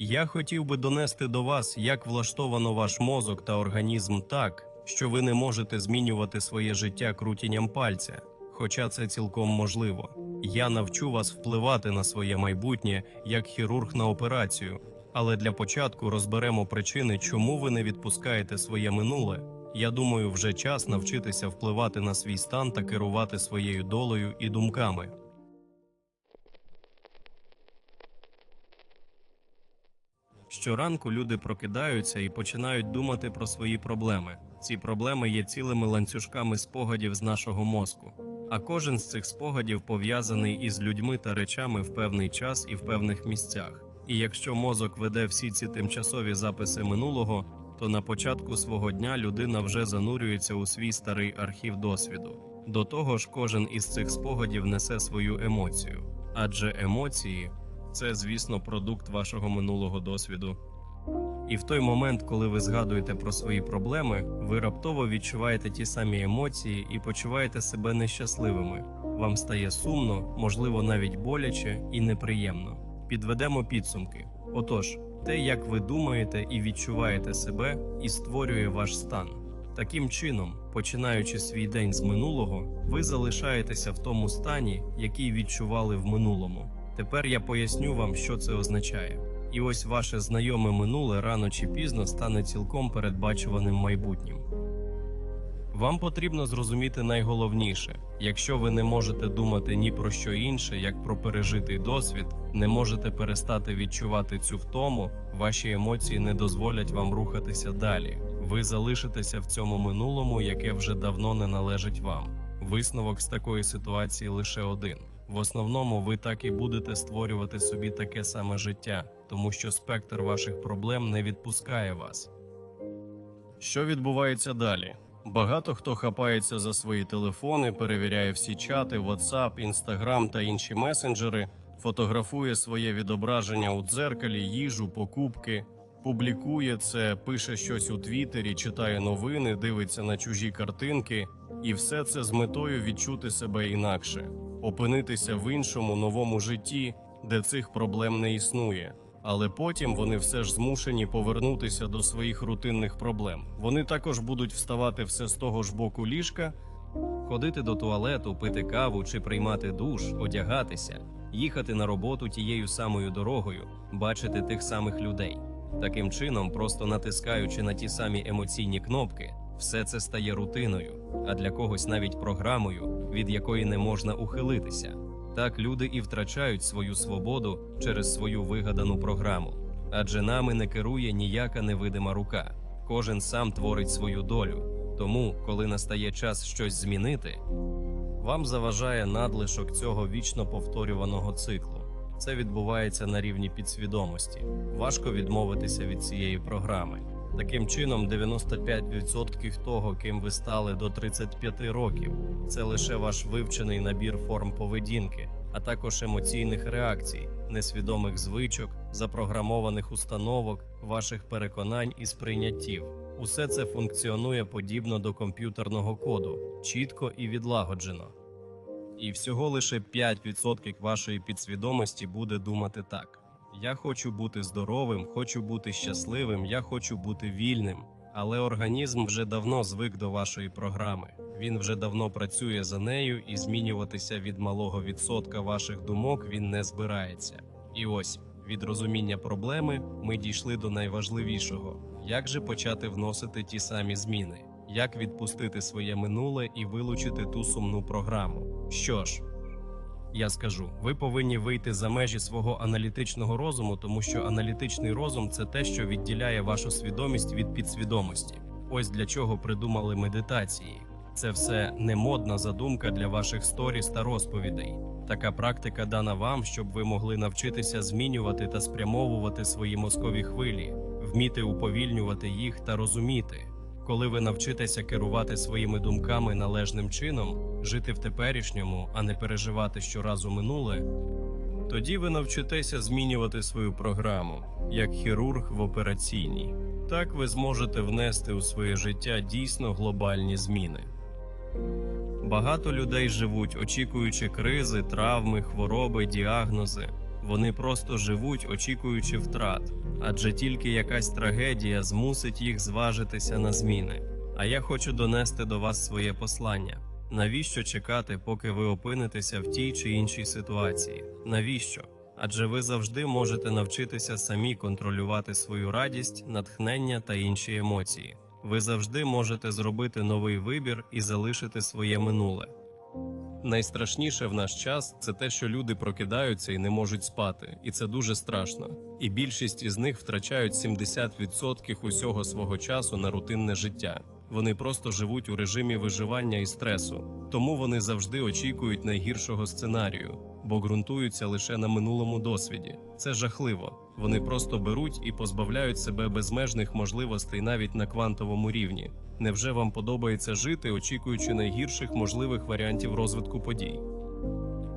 Я хотів би донести до вас, як влаштовано ваш мозок та організм так, що ви не можете змінювати своє життя крутінням пальця, хоча це цілком можливо. Я навчу вас впливати на своє майбутнє як хірург на операцію. Але для початку розберемо причини, чому ви не відпускаєте своє минуле. Я думаю, вже час навчитися впливати на свій стан та керувати своєю долею і думками. Щоранку люди прокидаються і починають думати про свої проблеми. Ці проблеми є цілими ланцюжками спогадів з нашого мозку. А кожен з цих спогадів пов'язаний із людьми та речами в певний час і в певних місцях. І якщо мозок веде всі ці тимчасові записи минулого, то на початку свого дня людина вже занурюється у свій старий архів досвіду. До того ж, кожен із цих спогадів несе свою емоцію, адже емоції це, звісно, продукт вашого минулого досвіду. І в той момент, коли ви згадуєте про свої проблеми, ви раптово відчуваєте ті самі емоції і почуваєте себе нещасливими. Вам стає сумно, можливо, навіть боляче і неприємно. Підведемо підсумки. Отож, те, як ви думаєте і відчуваєте себе, і створює ваш стан. Таким чином, починаючи свій день з минулого, ви залишаєтеся в тому стані, який відчували в минулому. Тепер я поясню вам, що це означає. І ось ваше знайоме минуле рано чи пізно стане цілком передбачуваним майбутнім. Вам потрібно зрозуміти найголовніше: якщо ви не можете думати ні про що інше, як про пережитий досвід, не можете перестати відчувати цю втому, ваші емоції не дозволять вам рухатися далі. Ви залишитеся в цьому минулому, яке вже давно не належить вам. Висновок з такої ситуації лише один. В основному ви так і будете створювати собі таке саме життя, тому що спектр ваших проблем не відпускає вас. Що відбувається далі? Багато хто хапається за свої телефони, перевіряє всі чати, WhatsApp, Instagram та інші месенджери, фотографує своє відображення у дзеркалі, їжу, покупки, публікує це, пише щось у Твіттері, читає новини, дивиться на чужі картинки, і все це з метою відчути себе інакше, опинитися в іншому новому житті, де цих проблем не існує. Але потім вони все ж змушені повернутися до своїх рутинних проблем. Вони також будуть вставати все з того ж боку ліжка, ходити до туалету, пити каву чи приймати душ, одягатися, їхати на роботу тією самою дорогою, бачити тих самих людей. Таким чином, просто натискаючи на ті самі емоційні кнопки, все це стає рутиною, а для когось навіть програмою, від якої не можна ухилитися. Так люди і втрачають свою свободу через свою вигадану програму. Адже нами не керує ніяка невидима рука. Кожен сам творить свою долю. Тому, коли настає час щось змінити, вам заважає надлишок цього вічно повторюваного циклу. Це відбувається на рівні підсвідомості. Важко відмовитися від цієї програми. Таким чином, 95% того, ким ви стали до 35 років, це лише ваш вивчений набір форм поведінки, а також емоційних реакцій, несвідомих звичок, запрограмованих установок, ваших переконань і сприйняттів. Усе це функціонує подібно до комп'ютерного коду, чітко і відлагоджено. І всього лише 5% вашої підсвідомості буде думати так. Я хочу бути здоровим, хочу бути щасливим, я хочу бути вільним. Але організм вже давно звик до вашої програми. Він вже давно працює за нею, і змінюватися від малого відсотка ваших думок він не збирається. І ось від розуміння проблеми ми дійшли до найважливішого: як же почати вносити ті самі зміни, як відпустити своє минуле і вилучити ту сумну програму. Що ж, я скажу, ви повинні вийти за межі свого аналітичного розуму, тому що аналітичний розум це те, що відділяє вашу свідомість від підсвідомості. Ось для чого придумали медитації. Це все не модна задумка для ваших сторіс та розповідей. Така практика дана вам, щоб ви могли навчитися змінювати та спрямовувати свої мозкові хвилі, вміти уповільнювати їх та розуміти. Коли ви навчитеся керувати своїми думками належним чином, жити в теперішньому, а не переживати щоразу минуле, тоді ви навчитеся змінювати свою програму як хірург в операційній. Так ви зможете внести у своє життя дійсно глобальні зміни. Багато людей живуть, очікуючи кризи, травми, хвороби, діагнози. Вони просто живуть, очікуючи втрат, адже тільки якась трагедія змусить їх зважитися на зміни. А я хочу донести до вас своє послання. Навіщо чекати, поки ви опинитеся в тій чи іншій ситуації? Навіщо? Адже ви завжди можете навчитися самі контролювати свою радість, натхнення та інші емоції. Ви завжди можете зробити новий вибір і залишити своє минуле. Найстрашніше в наш час це те, що люди прокидаються і не можуть спати, і це дуже страшно. І більшість із них втрачають 70% усього свого часу на рутинне життя. Вони просто живуть у режимі виживання і стресу, тому вони завжди очікують найгіршого сценарію, бо ґрунтуються лише на минулому досвіді. Це жахливо. Вони просто беруть і позбавляють себе безмежних можливостей навіть на квантовому рівні. Невже вам подобається жити, очікуючи найгірших можливих варіантів розвитку подій?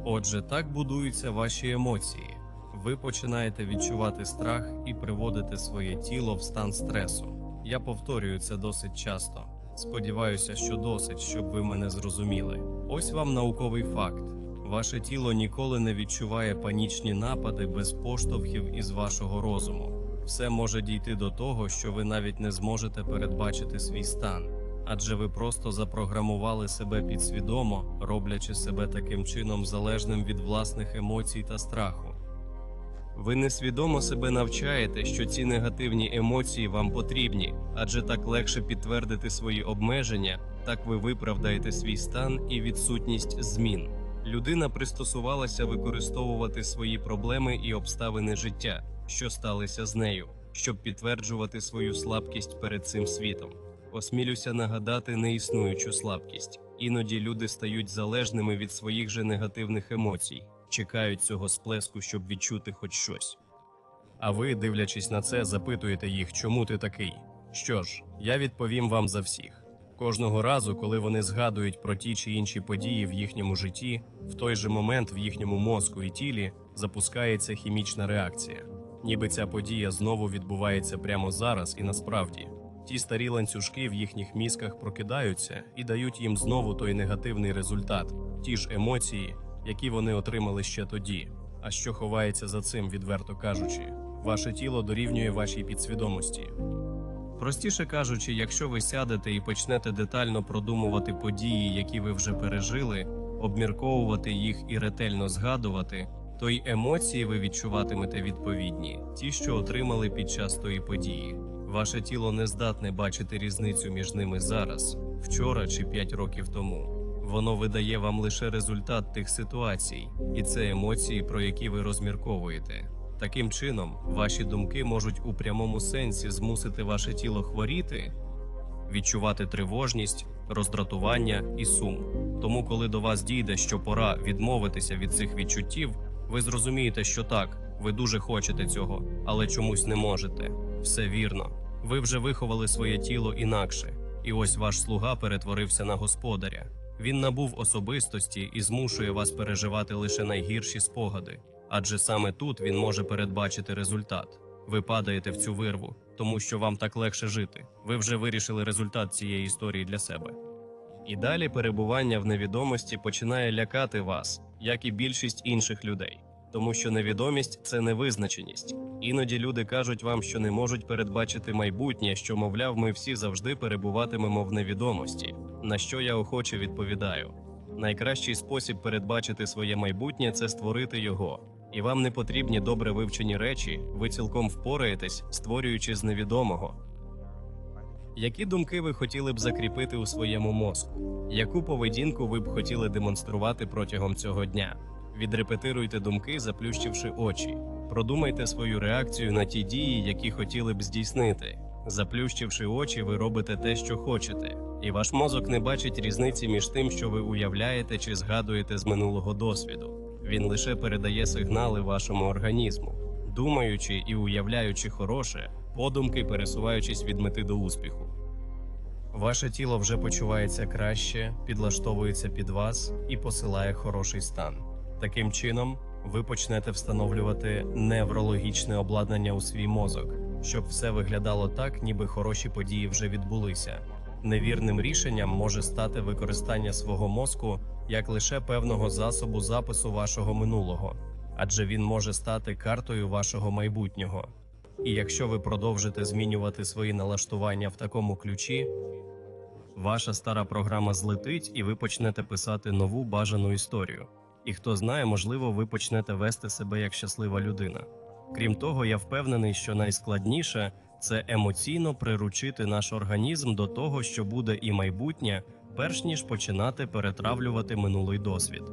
Отже, так будуються ваші емоції. Ви починаєте відчувати страх і приводите своє тіло в стан стресу. Я повторюю це досить часто. Сподіваюся, що досить, щоб ви мене зрозуміли. Ось вам науковий факт: ваше тіло ніколи не відчуває панічні напади без поштовхів із вашого розуму. Все може дійти до того, що ви навіть не зможете передбачити свій стан, адже ви просто запрограмували себе підсвідомо, роблячи себе таким чином залежним від власних емоцій та страху. Ви несвідомо себе навчаєте, що ці негативні емоції вам потрібні, адже так легше підтвердити свої обмеження, так ви виправдаєте свій стан і відсутність змін. Людина пристосувалася використовувати свої проблеми і обставини життя, що сталися з нею, щоб підтверджувати свою слабкість перед цим світом. Осмілюся нагадати неіснуючу слабкість. Іноді люди стають залежними від своїх же негативних емоцій, чекають цього сплеску, щоб відчути хоч щось. А ви, дивлячись на це, запитуєте їх, чому ти такий? Що ж, я відповім вам за всіх. Кожного разу, коли вони згадують про ті чи інші події в їхньому житті, в той же момент в їхньому мозку і тілі запускається хімічна реакція, ніби ця подія знову відбувається прямо зараз і насправді. Ті старі ланцюжки в їхніх мізках прокидаються і дають їм знову той негативний результат, ті ж емоції, які вони отримали ще тоді. А що ховається за цим, відверто кажучи, ваше тіло дорівнює вашій підсвідомості. Простіше кажучи, якщо ви сядете і почнете детально продумувати події, які ви вже пережили, обмірковувати їх і ретельно згадувати, то й емоції ви відчуватимете відповідні, ті, що отримали під час тої події. Ваше тіло не здатне бачити різницю між ними зараз, вчора чи п'ять років тому. Воно видає вам лише результат тих ситуацій, і це емоції, про які ви розмірковуєте. Таким чином, ваші думки можуть у прямому сенсі змусити ваше тіло хворіти, відчувати тривожність, роздратування і сум. Тому, коли до вас дійде, що пора відмовитися від цих відчуттів, ви зрозумієте, що так, ви дуже хочете цього, але чомусь не можете. Все вірно. Ви вже виховали своє тіло інакше, і ось ваш слуга перетворився на господаря. Він набув особистості і змушує вас переживати лише найгірші спогади, адже саме тут він може передбачити результат. Ви падаєте в цю вирву, тому що вам так легше жити. Ви вже вирішили результат цієї історії для себе. І далі перебування в невідомості починає лякати вас, як і більшість інших людей, тому що невідомість це невизначеність. Іноді люди кажуть вам, що не можуть передбачити майбутнє, що, мовляв, ми всі завжди перебуватимемо в невідомості. На що я охоче відповідаю: найкращий спосіб передбачити своє майбутнє це створити його. І вам не потрібні добре вивчені речі, ви цілком впораєтесь, створюючи з невідомого. Які думки ви хотіли б закріпити у своєму мозку? Яку поведінку ви б хотіли демонструвати протягом цього дня? Відрепетируйте думки, заплющивши очі. Продумайте свою реакцію на ті дії, які хотіли б здійснити. Заплющивши очі, ви робите те, що хочете, і ваш мозок не бачить різниці між тим, що ви уявляєте чи згадуєте з минулого досвіду. Він лише передає сигнали вашому організму, думаючи і уявляючи хороше, подумки пересуваючись від мети до успіху. Ваше тіло вже почувається краще, підлаштовується під вас і посилає хороший стан. Таким чином, ви почнете встановлювати неврологічне обладнання у свій мозок, щоб все виглядало так, ніби хороші події вже відбулися. Невірним рішенням може стати використання свого мозку як лише певного засобу запису вашого минулого. адже він може стати картою вашого майбутнього. І якщо ви продовжите змінювати свої налаштування в такому ключі, ваша стара програма злетить і ви почнете писати нову бажану історію. І хто знає, можливо, ви почнете вести себе як щаслива людина. Крім того, я впевнений, що найскладніше це емоційно приручити наш організм до того, що буде і майбутнє, перш ніж починати перетравлювати минулий досвід.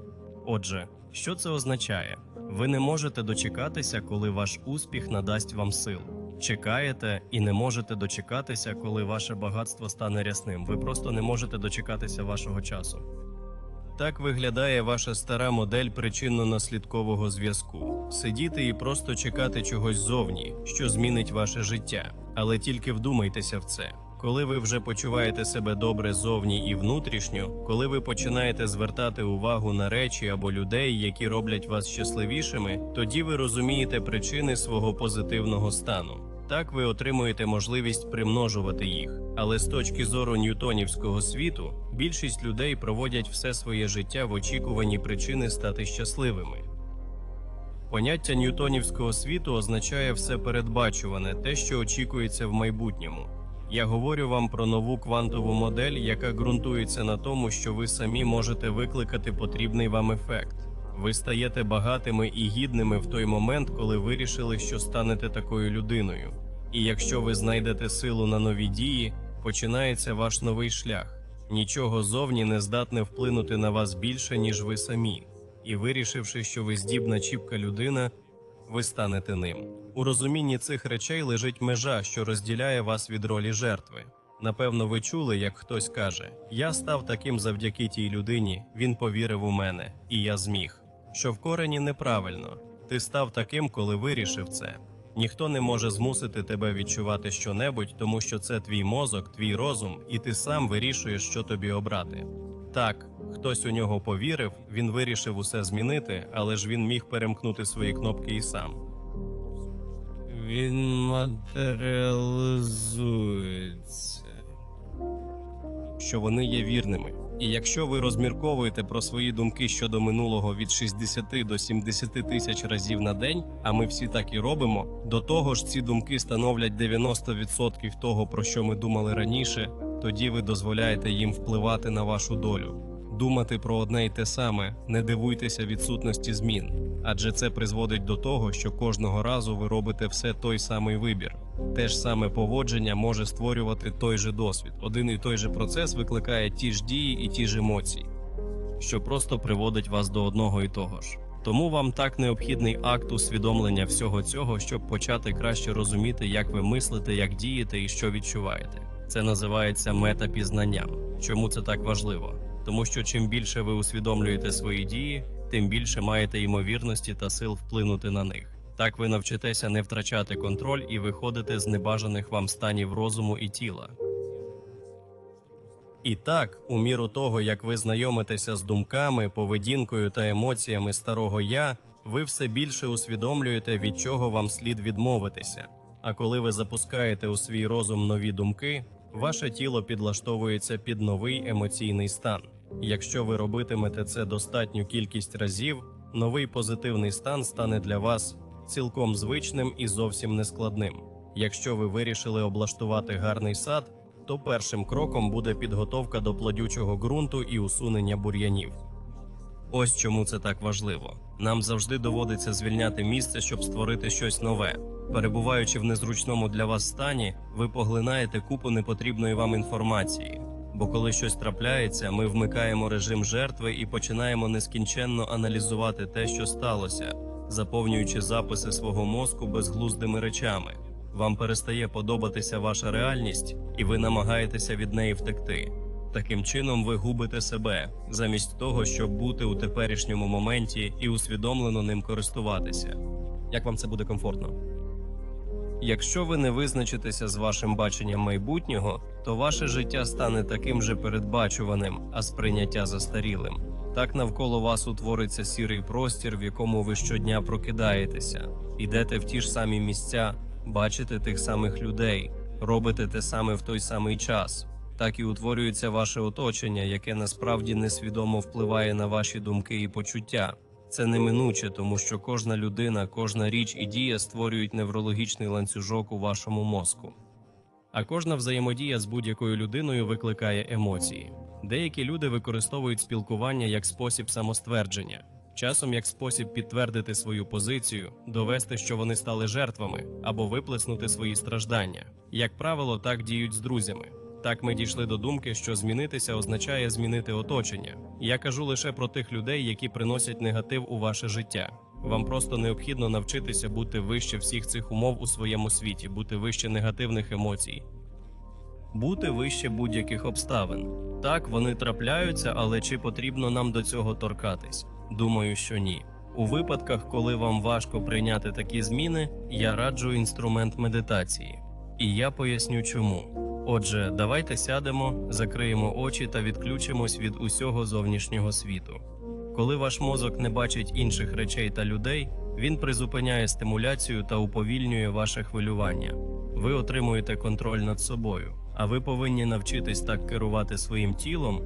Отже, що це означає? Ви не можете дочекатися, коли ваш успіх надасть вам сил. Чекаєте і не можете дочекатися, коли ваше багатство стане рясним. Ви просто не можете дочекатися вашого часу. Так виглядає ваша стара модель причинно-наслідкового зв'язку: сидіти і просто чекати чогось зовні, що змінить ваше життя. Але тільки вдумайтеся в це. Коли ви вже почуваєте себе добре зовні і внутрішньо, коли ви починаєте звертати увагу на речі або людей, які роблять вас щасливішими, тоді ви розумієте причини свого позитивного стану. Так ви отримуєте можливість примножувати їх. Але з точки зору ньютонівського світу, більшість людей проводять все своє життя в очікуванні причини стати щасливими. Поняття ньютонівського світу означає все передбачуване, те, що очікується в майбутньому. Я говорю вам про нову квантову модель, яка ґрунтується на тому, що ви самі можете викликати потрібний вам ефект. Ви стаєте багатими і гідними в той момент, коли вирішили, що станете такою людиною. І якщо ви знайдете силу на нові дії, починається ваш новий шлях. Нічого зовні не здатне вплинути на вас більше, ніж ви самі. І вирішивши, що ви здібна чіпка людина, ви станете ним. У розумінні цих речей лежить межа, що розділяє вас від ролі жертви. Напевно, ви чули, як хтось каже: Я став таким завдяки тій людині, він повірив у мене, і я зміг. Що в корені неправильно. Ти став таким, коли вирішив це. Ніхто не може змусити тебе відчувати щонебудь, тому що це твій мозок, твій розум, і ти сам вирішуєш, що тобі обрати. Так, хтось у нього повірив, він вирішив усе змінити, але ж він міг перемкнути свої кнопки і сам. Він матеріалізується. що вони є вірними. І якщо ви розмірковуєте про свої думки щодо минулого від 60 до 70 тисяч разів на день, а ми всі так і робимо, до того ж ці думки становлять 90% того, про що ми думали раніше, тоді ви дозволяєте їм впливати на вашу долю. Думати про одне й те саме, не дивуйтеся відсутності змін, адже це призводить до того, що кожного разу ви робите все той самий вибір. Те ж саме поводження може створювати той же досвід. Один і той же процес викликає ті ж дії і ті ж емоції, що просто приводить вас до одного і того ж. Тому вам так необхідний акт усвідомлення всього цього, щоб почати краще розуміти, як ви мислите, як дієте і що відчуваєте. Це називається метапізнанням. Чому це так важливо? Тому що чим більше ви усвідомлюєте свої дії, тим більше маєте ймовірності та сил вплинути на них. Так ви навчитеся не втрачати контроль і виходите з небажаних вам станів розуму і тіла. І так, у міру того, як ви знайомитеся з думками, поведінкою та емоціями старого я, ви все більше усвідомлюєте, від чого вам слід відмовитися. А коли ви запускаєте у свій розум нові думки, ваше тіло підлаштовується під новий емоційний стан. Якщо ви робитимете це достатню кількість разів, новий позитивний стан стане для вас цілком звичним і зовсім нескладним. Якщо ви вирішили облаштувати гарний сад, то першим кроком буде підготовка до плодючого ґрунту і усунення бур'янів. Ось чому це так важливо. Нам завжди доводиться звільняти місце, щоб створити щось нове. Перебуваючи в незручному для вас стані, ви поглинаєте купу непотрібної вам інформації. Бо коли щось трапляється, ми вмикаємо режим жертви і починаємо нескінченно аналізувати те, що сталося, заповнюючи записи свого мозку безглуздими речами. Вам перестає подобатися ваша реальність, і ви намагаєтеся від неї втекти. Таким чином, ви губите себе, замість того, щоб бути у теперішньому моменті і усвідомлено ним користуватися. Як вам це буде комфортно? Якщо ви не визначитеся з вашим баченням майбутнього, то ваше життя стане таким же передбачуваним, а сприйняття застарілим. Так навколо вас утвориться сірий простір, в якому ви щодня прокидаєтеся, йдете в ті ж самі місця, бачите тих самих людей, робите те саме в той самий час. Так і утворюється ваше оточення, яке насправді несвідомо впливає на ваші думки і почуття. Це неминуче, тому що кожна людина, кожна річ і дія створюють неврологічний ланцюжок у вашому мозку. А кожна взаємодія з будь-якою людиною викликає емоції. Деякі люди використовують спілкування як спосіб самоствердження, часом як спосіб підтвердити свою позицію, довести, що вони стали жертвами, або виплеснути свої страждання. Як правило, так діють з друзями. Так ми дійшли до думки, що змінитися означає змінити оточення. Я кажу лише про тих людей, які приносять негатив у ваше життя. Вам просто необхідно навчитися бути вище всіх цих умов у своєму світі, бути вище негативних емоцій, бути вище будь-яких обставин. Так, вони трапляються, але чи потрібно нам до цього торкатись? Думаю, що ні. У випадках, коли вам важко прийняти такі зміни, я раджу інструмент медитації. І я поясню чому. Отже, давайте сядемо, закриємо очі та відключимось від усього зовнішнього світу. Коли ваш мозок не бачить інших речей та людей, він призупиняє стимуляцію та уповільнює ваше хвилювання. Ви отримуєте контроль над собою, а ви повинні навчитись так керувати своїм тілом,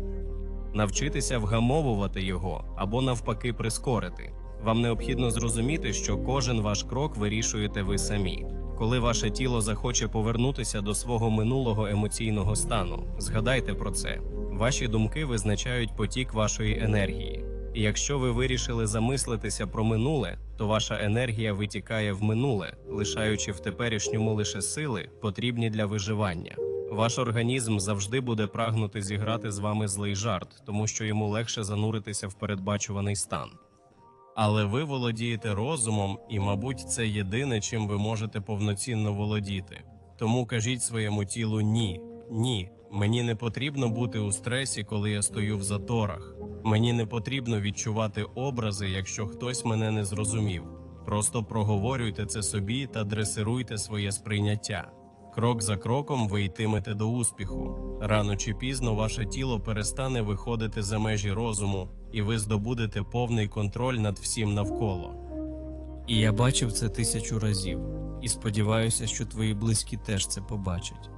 навчитися вгамовувати його або навпаки прискорити. Вам необхідно зрозуміти, що кожен ваш крок вирішуєте ви самі. Коли ваше тіло захоче повернутися до свого минулого емоційного стану, згадайте про це. Ваші думки визначають потік вашої енергії. І якщо ви вирішили замислитися про минуле, то ваша енергія витікає в минуле, лишаючи в теперішньому лише сили, потрібні для виживання. Ваш організм завжди буде прагнути зіграти з вами злий жарт, тому що йому легше зануритися в передбачуваний стан. Але ви володієте розумом, і, мабуть, це єдине, чим ви можете повноцінно володіти. Тому кажіть своєму тілу ні, ні. Мені не потрібно бути у стресі, коли я стою в заторах. Мені не потрібно відчувати образи, якщо хтось мене не зрозумів. Просто проговорюйте це собі та дресируйте своє сприйняття. Крок за кроком ви йтимете до успіху. Рано чи пізно ваше тіло перестане виходити за межі розуму, і ви здобудете повний контроль над всім навколо. І я бачив це тисячу разів, і сподіваюся, що твої близькі теж це побачать.